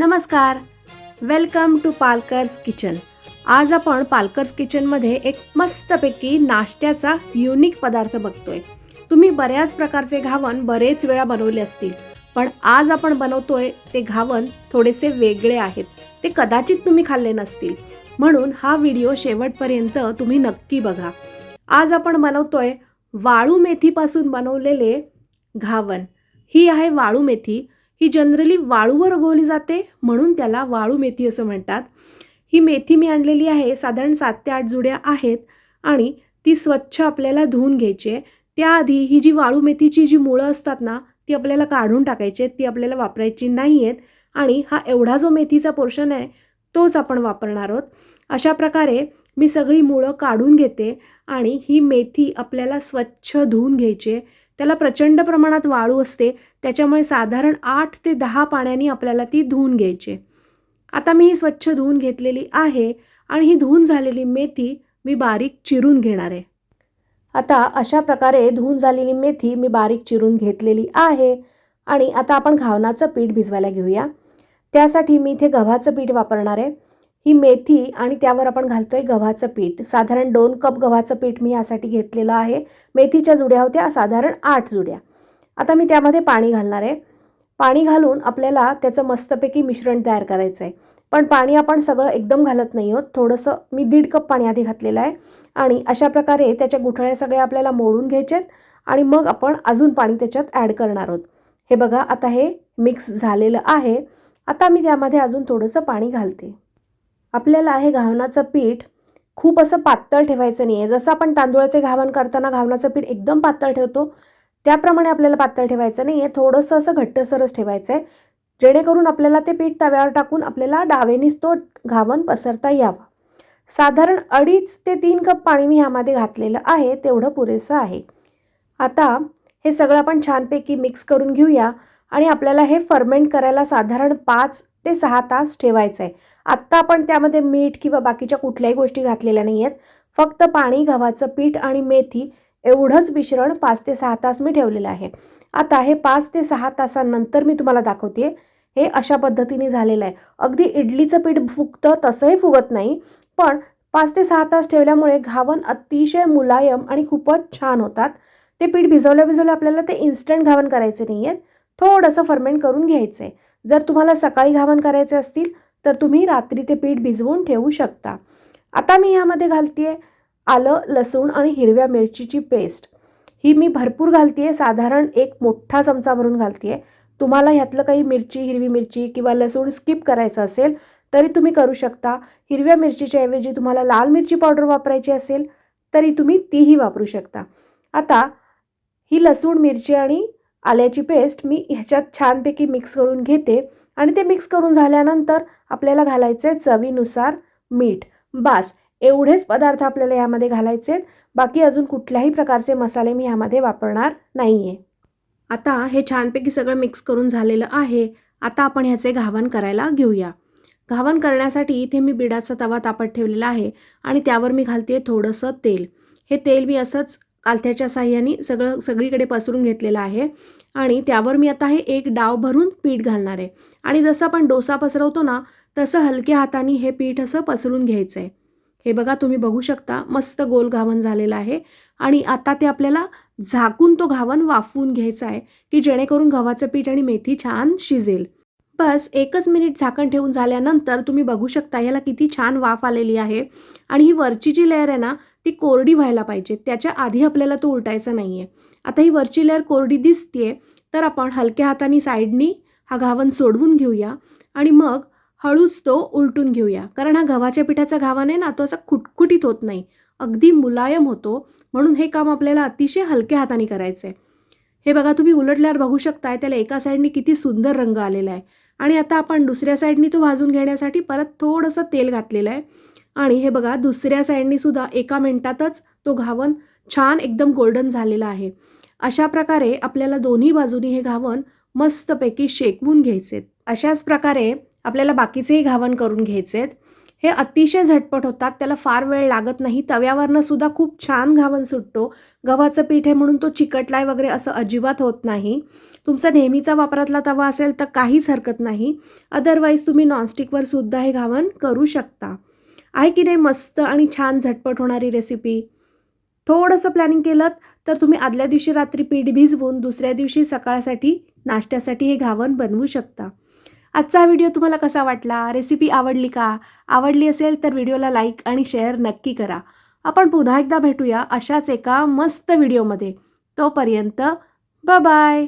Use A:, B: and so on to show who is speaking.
A: नमस्कार. Welcome to पालकर्स kitchen आज आपण पालकर्स किचनमध्ये एक मस्तपैकी नाश्त्याचा युनिक पदार्थ बघतोय. तुम्ही बऱ्याच प्रकारचे घावन बरेच वेळा बनवले असतील पण आज आपण बनवतोय ते घावन थोडेसे वेगळे आहेत. ते कदाचित तुम्ही खाल्ले नसतील. म्हणून हा व्हिडिओ शेवटपर्यंत तुम्ही नक्की बघा. आज आपण बनवतोय वाळू मेथीपासून बनवलेले घावन. ही आहे वाळू मेथी. ही जनरली वाळूवर उगवली जाते म्हणून त्याला वाळू मेथी असं म्हणतात. ही मेथी मी आणलेली आहे साधारण सात ते आठ जुड्या आहेत आणि ती स्वच्छ आपल्याला धुवून घ्यायची आहे. त्याआधी ही जी वाळू मेथीची जी मुळं असतात ना ती आपल्याला काढून टाकायची आहेत ती आपल्याला वापरायची नाही आहेत आणि हा एवढा जो मेथीचा पोर्शन आहे तोच आपण वापरणार आहोत. अशा प्रकारे मी सगळी मुळं काढून घेते आणि ही मेथी आपल्याला स्वच्छ धुवून घ्यायची आहे. त्याला प्रचंड प्रमाणात वाळू असते त्याच्यामुळे साधारण आठ ते दहा पाण्याने आपल्याला ती धुवून घ्यायची. आता मी ही स्वच्छ धुवून घेतलेली आहे आणि ही धुवून झालेली मेथी मी बारीक चिरून घेणार आहे. आता अशा प्रकारे धुवून झालेली मेथी मी बारीक चिरून घेतलेली आहे आणि आता आपण घावनाचं पीठ भिजवायला घेऊया. त्यासाठी मी इथे गव्हाचं पीठ वापरणार आहे. ही मेथी आणि त्यावर आपण घालतो आहे गव्हाचं पीठ. साधारण दोन कप गव्हाचं पीठ मी यासाठी घेतलेलं आहे. मेथीच्या जुड्या होत्या साधारण आठ जुड्या. आता मी त्यामध्ये पाणी घालणार आहे. पाणी घालून आपल्याला त्याचं मस्तपैकी मिश्रण तयार करायचं आहे पण पाणी आपण सगळं एकदम घालत नाही आहोत. थोडंसं मी दीड कप पाणी आधी घातलेलं आहे. आणि अशा प्रकारे त्याच्या गुठळ्या सगळ्या आपल्याला मोडून घ्यायच्यात आणि मग आपण अजून पाणी त्याच्यात ॲड करणार आहोत. हे बघा आता हे मिक्स झालेलं आहे. आता मी त्यामध्ये अजून थोडंसं पाणी घालते. आपल्याला हे घावनाचं पीठ खूप असं पातळ ठेवायचं नाही आहे जसं आपण तांदूळाचे घावण करताना घावनाचं पीठ एकदम पातळ ठेवतो त्याप्रमाणे आपल्याला पातळ ठेवायचं नाही आहे थोडंसं असं घट्टसरच ठेवायचं आहे जेणेकरून आपल्याला ते पीठ तव्यावर टाकून आपल्याला डावेनीच तो घावण पसरता यावा. साधारण अडीच ते तीन कप पाणी मी ह्यामध्ये घातलेलं आहे. तेवढं पुरेसं आहे. आता हे सगळं आपण छानपैकी मिक्स करून घेऊया आणि आपल्याला हे फर्मेंट करायला साधारण पाच ते सहा तास ठेवायचं आहे आत्ता आपण त्यामध्ये मीठ किंवा बाकीच्या कुठल्याही गोष्टी घातलेल्या नाही आहेत फक्त पाणी गव्हाचं पीठ आणि मेथी एवढंच मिश्रण पाच ते सहा तास मी ठेवलेलं आहे. आता हे पाच ते सहा तासांनंतर मी तुम्हाला दाखवते हे अशा पद्धतीने झालेलं आहे. अगदी इडलीचं पीठ फुगतं तसंही फुगत नाही पण पाच ते सहा तास ठेवल्यामुळे घावन अतिशय मुलायम आणि खूपच छान होतात. ते पीठ भिजवल्या भिजवल्या आपल्याला ते इन्स्टंट घावन करायचे नाही आहेत थोडंसं फर्मेंट करून घ्यायचं आहे जर तुम्हाला सकाळी घावन करायचे असतील तर तुम्ही रात्री ते पीठ भिजवून ठेवू शकता. आता मी ह्यामध्ये घालते आहे आलं लसूण आणि हिरव्या मिरचीची पेस्ट ही मी भरपूर घालते आहे साधारण एक मोठा चमचा भरून घालते आहे तुम्हाला ह्यातलं काही मिरची हिरवी मिरची किंवा लसूण स्किप करायचं असेल तरी तुम्ही करू शकता. हिरव्या मिरचीच्या ऐवजी तुम्हाला लाल मिरची पावडर वापरायची असेल तरी तुम्ही तीही वापरू शकता. आता ही लसूण मिरची आणि आल्याची पेस्ट मी ह्याच्यात छानपैकी मिक्स करून घेते. आणि ते मिक्स करून झाल्यानंतर आपल्याला घालायचं आहे चवीनुसार मीठ बास. एवढेच पदार्थ आपल्याला यामध्ये घालायचे आहेत. बाकी अजून कुठल्याही प्रकारचे मसाले मी ह्यामध्ये वापरणार नाही आहे आता हे छानपैकी सगळं मिक्स करून झालेलं आहे. आता आपण ह्याचे घावन करायला घेऊया. घावन करण्यासाठी इथे मी बिडाचा तवा तापत ठेवलेला आहे आणि त्यावर मी घालते थोडंसं तेल. हे तेल मी असंच कालथ्याच्या साह्याने सगळं सगळीकडे पसरून घेतलेलं आहे. आणि त्यावर मी आता हे एक डाव भरून पीठ घालणार आहे. आणि जसं आपण डोसा पसरवतो ना तसं हलक्या हाताने हे पीठ असं पसरून घ्यायचं आहे हे बघा तुम्ही बघू शकता मस्त गोल घावन झालेलं आहे. आणि आता ते आपल्याला झाकून तो घावन वाफवून घ्यायचा आहे की जेणेकरून गव्हाचं पीठ आणि मेथी छान शिजेल. बस एकच मिनिट झाकण ठेवून झाल्यानंतर तुम्ही बघू शकता याला किती छान वाफ आलेली आहे. आणि ही वरची जी लेअर आहे ना ती कोरडी व्हायला पाहिजे. त्याच्या आधी आपल्याला तो उलटायचा नाही आहे आता ही वरची लेअर कोरडी दिसते तर आपण हलक्या हाताने साईडनी हा घावन सोडवून घेऊया आणि मग हळूच तो उलटून घेऊया. कारण हा गव्हाच्या पिठाचा घावन आहे ना तो असा खुटखुटीत होत नाही. अगदी मुलायम होतो. म्हणून हे काम आपल्याला अतिशय हलक्या हाताने करायचं आहे हे बघा तुम्ही उलटल्यावर बघू शकताय त्याला एका साईडनी किती सुंदर रंग आलेला आहे आणि आता आपण दुसऱ्या साईडनी तो भाजून घेण्यासाठी परत थोडंसं तेल घातलेलं आहे. आणि हे बघा दुसऱ्या साईडनी सुद्धा एका मिनटातच तो घावन छान एकदम गोल्डन झालेला आहे. अशा प्रकारे आपल्याला दोन्ही बाजूनी हे घावन मस्तपैकी शेकवून घ्यायचे. अशाच प्रकारे आपल्याला बाकीचेही घावन करून घ्यायचे. आहेत हे अतिशय झटपट होतात त्याला फार वेळ लागत नाही. तव्यावरनं सुद्धा खूप छान घावन सुटतो. गव्हाचं पीठ आहे म्हणून तो चिकटलाय वगैरे असं अजिबात होत नाही. तुमचा नेहमीचा वापरातला तवा असेल तर काहीच हरकत नाही. अदरवाईज तुम्ही नॉनस्टिकवर सुद्धा हे घावन करू शकता. आहे की नाही मस्त आणि छान झटपट होणारी रेसिपी थोडंसं प्लॅनिंग केलं तर तुम्ही आदल्या दिवशी रात्री पीठ भिजवून दुसऱ्या दिवशी सकाळसाठी नाश्त्यासाठी हे घावन बनवू शकता. आजचा हा व्हिडिओ तुम्हाला कसा वाटला? रेसिपी आवडली का? आवडली असेल तर व्हिडिओला लाईक आणि शेअर नक्की करा. आपण पुन्हा एकदा भेटूया अशाच एका मस्त व्हिडिओमध्ये तोपर्यंत बाय